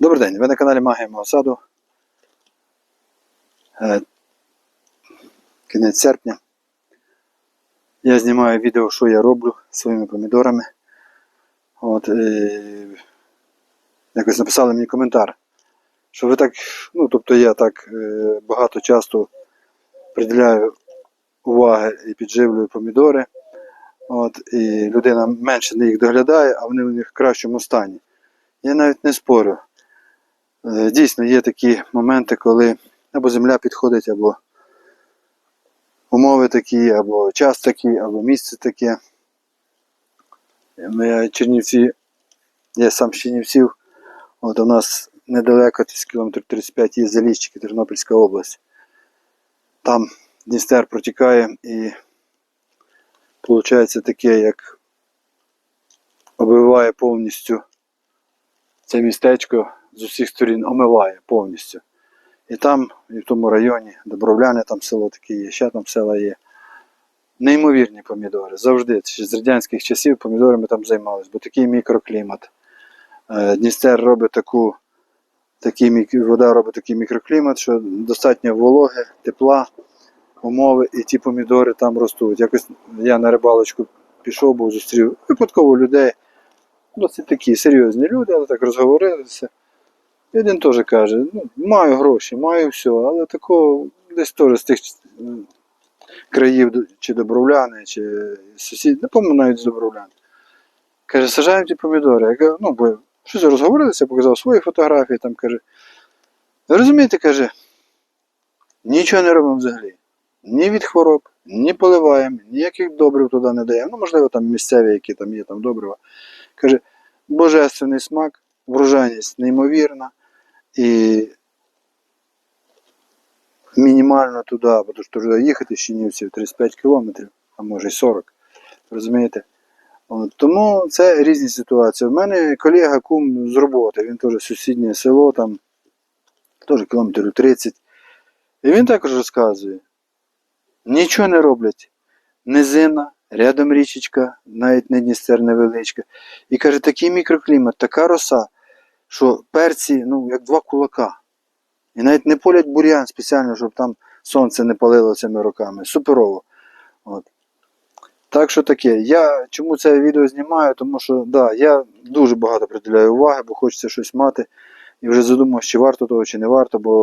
Добрий день, ви на каналі Магія мого саду. Е, Кінець серпня. Я знімаю відео, що я роблю своїми помідорами. От, е, якось написали мені коментар, що ви так, ну тобто я так е, багато часто приділяю уваги і підживлюю помідори. От, і людина менше їх доглядає, а вони у них в кращому стані. Я навіть не спорю. Е, Дійсно, є такі моменти, коли або земля підходить, або умови такі, або час такий, або місце таке. Ми Чернівці, я сам з Чернівців, от у нас недалеко, десь кілометр 35 є Заліщики, Тернопільська область. Там Дністер протікає і виходить таке, як обвиває повністю це містечко з усіх сторін омиває повністю. І там, і в тому районі, Добровляне, там село таке є, ще там села є. Неймовірні помідори. Завжди. Ще з радянських часів помідорами там займалися, бо такий мікроклімат. Е, Дністер робить таку, такий, вода робить такий мікроклімат, що достатньо вологи, тепла, умови, і ті помідори там ростуть. Якось я на рибалочку пішов, був зустрів випадково людей. Досить такі серйозні люди, але так розговорилися. І один теж каже, ну, маю гроші, маю все, але такого десь теж з тих країв, чи добровляни, чи сусід, не пам'ятаю навіть з добровлян. Каже, сажаємо ті помідори. Я кажу, ну, бо щось розговорилися, показав свої фотографії, там каже. Розумієте, каже, нічого не робимо взагалі. Ні від хвороб, ні поливаємо, ніяких добрив туди не даємо. Ну, можливо, там місцеві, які там є там добрива. Каже, божественний смак, врожайність неймовірна і мінімально туди, бо ж туди їхати з Чинівців 35 кілометрів, а може й 40. Розумієте? Тому це різні ситуації. У мене колега кум з роботи, він теж сусіднє село, там теж кілометрів 30. І він також розказує: нічого не роблять. Низина, рядом річечка, навіть не Дністер невеличка. І каже, такий мікроклімат, така роса, що перці, ну, як два кулака. І навіть не полять бур'ян спеціально, щоб там сонце не палило цими роками. Суперово. От. Так що таке. Я чому це відео знімаю? Тому що да, я дуже багато приділяю уваги, бо хочеться щось мати. І вже задумав, чи варто того, чи не варто, бо